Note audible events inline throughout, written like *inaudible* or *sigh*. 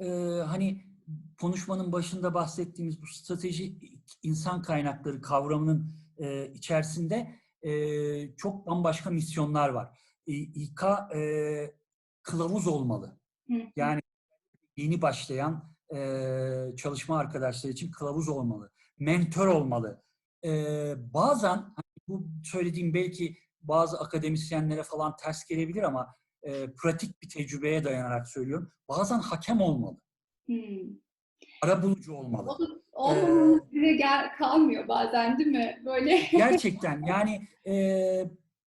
e, hani konuşmanın başında bahsettiğimiz bu strateji insan kaynakları kavramının e, içerisinde e, çok bambaşka misyonlar var. E, İK e, kılavuz olmalı. Yani yeni başlayan e, çalışma arkadaşları için kılavuz olmalı. Mentor olmalı. E, bazen hani bu söylediğim belki bazı akademisyenlere falan ters gelebilir ama e, pratik bir tecrübeye dayanarak söylüyorum. Bazen hakem olmalı. Hmm. Arabulucu olmalı. O da olmamamız bize gel, kalmıyor bazen değil mi? Böyle. Gerçekten yani e,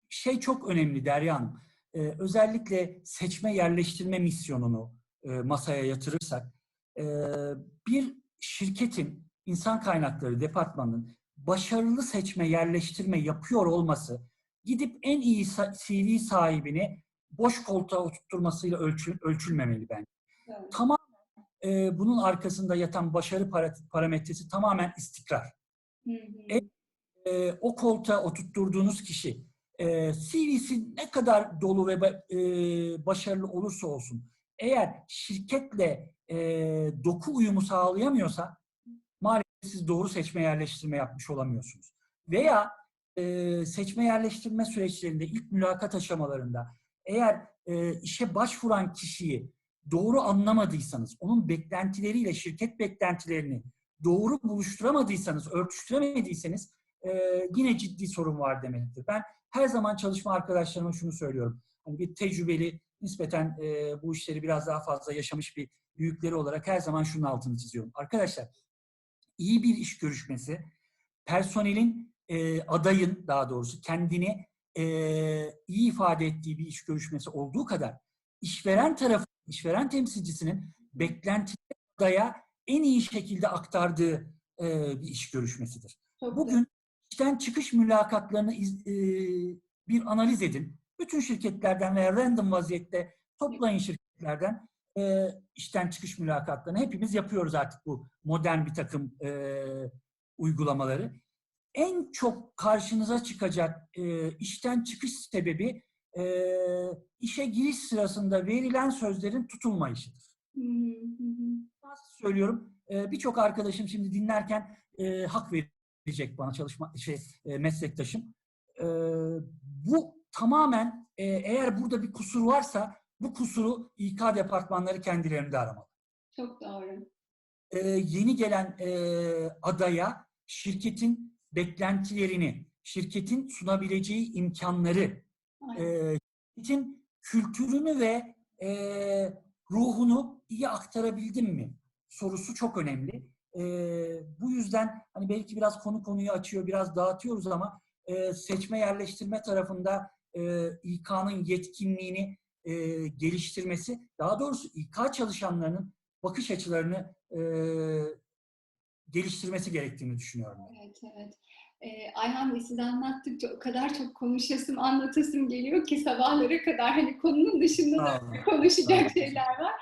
şey çok önemli Derya Hanım. E, özellikle seçme yerleştirme misyonunu e, masaya yatırırsak e, bir şirketin insan kaynakları departmanının başarılı seçme yerleştirme yapıyor olması gidip en iyi CV sahibini boş koltuğa oturtturmasıyla ölçül, ölçülmemeli bence. Evet. Tamamen e, bunun arkasında yatan başarı para- parametresi tamamen istikrar. Hı hı. E- e, o koltuğa oturtturduğunuz kişi e, CV'si ne kadar dolu ve e, başarılı olursa olsun eğer şirketle e, doku uyumu sağlayamıyorsa maalesef siz doğru seçme yerleştirme yapmış olamıyorsunuz. Veya e, seçme yerleştirme süreçlerinde ilk mülakat aşamalarında eğer e, işe başvuran kişiyi doğru anlamadıysanız, onun beklentileriyle şirket beklentilerini doğru buluşturamadıysanız, örtüştüremediyseniz e, yine ciddi sorun var demektir. Ben her zaman çalışma arkadaşlarıma şunu söylüyorum. Hani bir tecrübeli, nispeten e, bu işleri biraz daha fazla yaşamış bir büyükleri olarak her zaman şunun altını çiziyorum. Arkadaşlar, iyi bir iş görüşmesi, personelin, e, adayın daha doğrusu kendini e, iyi ifade ettiği bir iş görüşmesi olduğu kadar işveren tarafı, işveren temsilcisinin beklentileri adaya en iyi şekilde aktardığı e, bir iş görüşmesidir. Çok Bugün işten çıkış mülakatlarını iz- e, bir analiz edin. Bütün şirketlerden veya random vaziyette toplayın şirketlerden e, işten çıkış mülakatlarını. Hepimiz yapıyoruz artık bu modern bir takım e, uygulamaları. En çok karşınıza çıkacak e, işten çıkış sebebi e, işe giriş sırasında verilen sözlerin tutulmayışıdır nasıl söylüyorum. Ee, Birçok arkadaşım şimdi dinlerken e, hak verecek bana çalışma şey e, meslektaşım. Ee, bu tamamen e, eğer burada bir kusur varsa bu kusuru İK departmanları kendilerinde aramalı. Çok doğru. Ee, yeni gelen e, adaya şirketin beklentilerini, şirketin sunabileceği imkanları, e, şirketin kültürünü ve e, ruhunu iyi aktarabildim mi sorusu çok önemli. E, bu yüzden hani belki biraz konu konuyu açıyor, biraz dağıtıyoruz ama e, seçme yerleştirme tarafında e, İK'nın yetkinliğini e, geliştirmesi, daha doğrusu İK çalışanlarının bakış açılarını e, geliştirmesi gerektiğini düşünüyorum. Evet, evet. Ee, Ayhan Bey siz anlattıkça o kadar çok konuşasım, anlatasım geliyor ki sabahlara kadar hani konunun dışında da konuşacak şeyler var.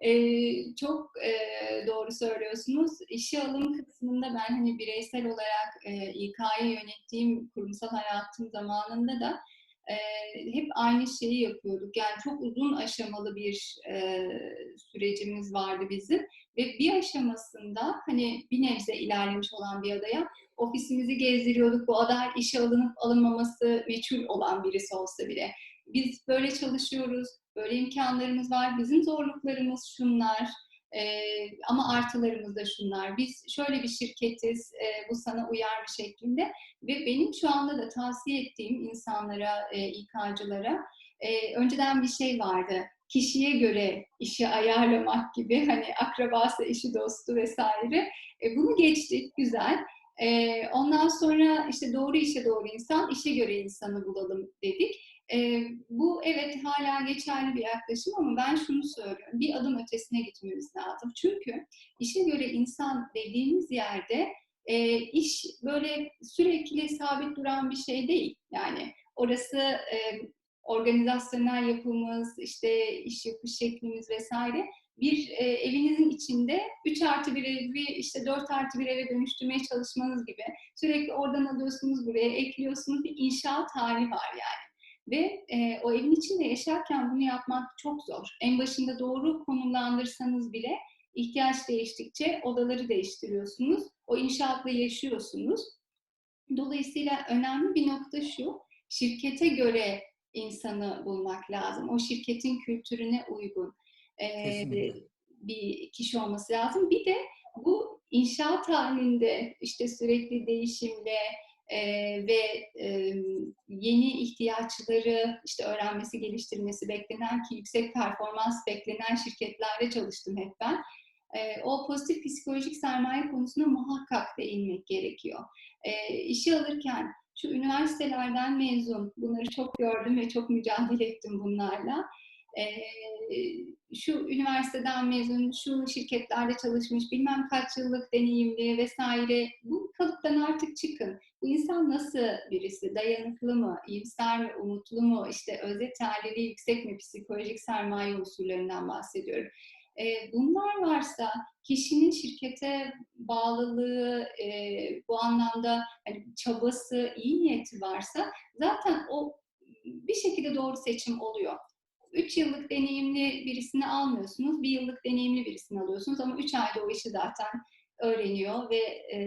Ee, çok e, doğru söylüyorsunuz. İşe alım kısmında ben hani bireysel olarak e, İK'yı yönettiğim kurumsal hayatım zamanında da e, hep aynı şeyi yapıyorduk. Yani çok uzun aşamalı bir e, sürecimiz vardı bizim ve bir aşamasında hani bir nebze ilerlemiş olan bir adaya ofisimizi gezdiriyorduk. Bu aday işe alınıp alınmaması meçhul olan birisi olsa bile. Biz böyle çalışıyoruz, böyle imkanlarımız var, bizim zorluklarımız şunlar ee, ama artılarımız da şunlar. Biz şöyle bir şirketiz, e, bu sana uyar mı şeklinde ve benim şu anda da tavsiye ettiğim insanlara, e, İK'cılara e, önceden bir şey vardı. Kişiye göre işi ayarlamak gibi hani akrabası, eşi, dostu vesaire. E, bunu geçtik, güzel. Ee, ondan sonra işte doğru işe doğru insan, işe göre insanı bulalım dedik. Ee, bu evet hala geçerli bir yaklaşım ama ben şunu söylüyorum. Bir adım ötesine gitmemiz lazım. Çünkü işe göre insan dediğimiz yerde e, iş böyle sürekli sabit duran bir şey değil. Yani orası e, organizasyonel yapımız, işte iş yapış şeklimiz vesaire bir e, evinizin içinde 3 artı bir evi işte 4 artı bir eve dönüştürmeye çalışmanız gibi sürekli oradan alıyorsunuz buraya ekliyorsunuz bir inşaat hali var yani. Ve e, o evin içinde yaşarken bunu yapmak çok zor. En başında doğru konumlandırsanız bile ihtiyaç değiştikçe odaları değiştiriyorsunuz. O inşaatla yaşıyorsunuz. Dolayısıyla önemli bir nokta şu, şirkete göre insanı bulmak lazım. O şirketin kültürüne uygun e, bir kişi olması lazım. Bir de bu inşaat halinde işte sürekli değişimle e, ve e, yeni ihtiyaçları işte öğrenmesi, geliştirmesi beklenen ki yüksek performans beklenen şirketlerde çalıştım hep ben. E, o pozitif psikolojik sermaye konusuna muhakkak değinmek gerekiyor. E, alırken şu üniversitelerden mezun, bunları çok gördüm ve çok mücadele ettim bunlarla. Ee, şu üniversiteden mezun, şu şirketlerde çalışmış, bilmem kaç yıllık deneyimli vesaire. Bu kalıptan artık çıkın. Bu insan nasıl birisi? Dayanıklı mı? iyimser mi? Umutlu mu? İşte özetelliği yüksek mi? Psikolojik sermaye unsurlarından bahsediyorum. Ee, bunlar varsa kişinin şirkete bağlılığı, e, bu anlamda hani çabası, iyi niyeti varsa zaten o bir şekilde doğru seçim oluyor. 3 yıllık deneyimli birisini almıyorsunuz, bir yıllık deneyimli birisini alıyorsunuz ama 3 ayda o işi zaten öğreniyor ve e,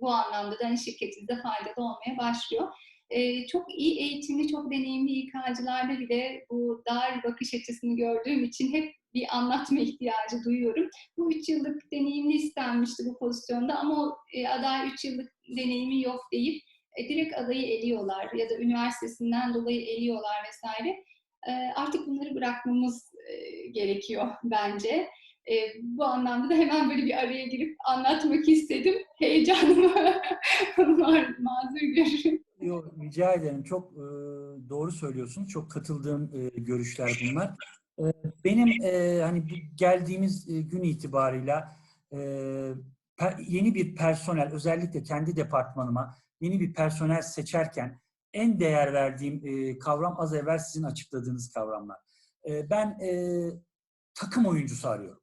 bu anlamda da hani şirketinize faydalı olmaya başlıyor. E, çok iyi eğitimli, çok deneyimli İK'cılarda bile bu dar bakış açısını gördüğüm için hep bir anlatma ihtiyacı duyuyorum. Bu 3 yıllık deneyimli istenmişti bu pozisyonda ama o e, aday 3 yıllık deneyimi yok deyip e, direkt adayı eliyorlar ya da üniversitesinden dolayı eliyorlar vesaire. E, artık bunları bırakmamız gerekiyor bence. Bu anlamda da hemen böyle bir araya girip anlatmak istedim. Heyecanımı *laughs* var, mazur görün. Yok, rica ederim. Çok e, doğru söylüyorsunuz. Çok katıldığım e, görüşler bunlar. Benim e, hani geldiğimiz gün itibarıyla e, yeni bir personel, özellikle kendi departmanıma yeni bir personel seçerken en değer verdiğim e, kavram az evvel sizin açıkladığınız kavramlar. E, ben e, takım oyuncusu arıyorum.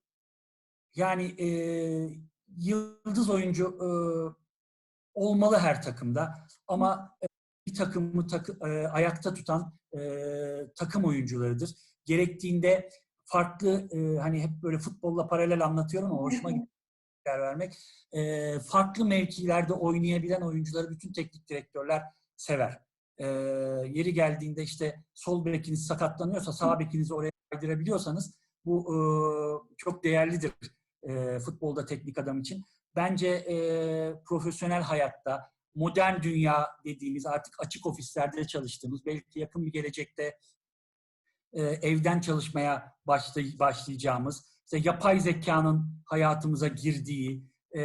Yani e, yıldız oyuncu e, olmalı her takımda ama e, bir takımı takı, e, ayakta tutan e, takım oyuncularıdır. Gerektiğinde farklı e, hani hep böyle futbolla paralel anlatıyorum ama hoşuma gidiyor vermek. E, farklı mevkilerde oynayabilen oyuncuları bütün teknik direktörler sever. E, yeri geldiğinde işte sol bekiniz sakatlanıyorsa sağ bekinizi oraya kaydırabiliyorsanız bu e, çok değerlidir e, futbolda teknik adam için. Bence e, profesyonel hayatta modern dünya dediğimiz artık açık ofislerde çalıştığımız belki yakın bir gelecekte e, evden çalışmaya başlay- başlayacağımız işte yapay zekanın hayatımıza girdiği e,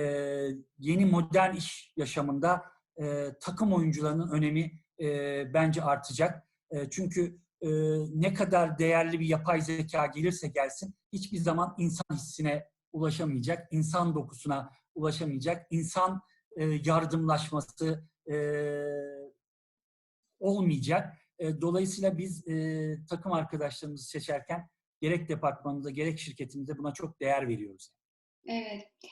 yeni modern iş yaşamında e, takım oyuncularının önemi bence artacak. Çünkü ne kadar değerli bir yapay zeka gelirse gelsin hiçbir zaman insan hissine ulaşamayacak, insan dokusuna ulaşamayacak, insan yardımlaşması olmayacak. E, dolayısıyla biz e, takım arkadaşlarımızı seçerken gerek departmanımızda gerek şirketimizde buna çok değer veriyoruz. Evet.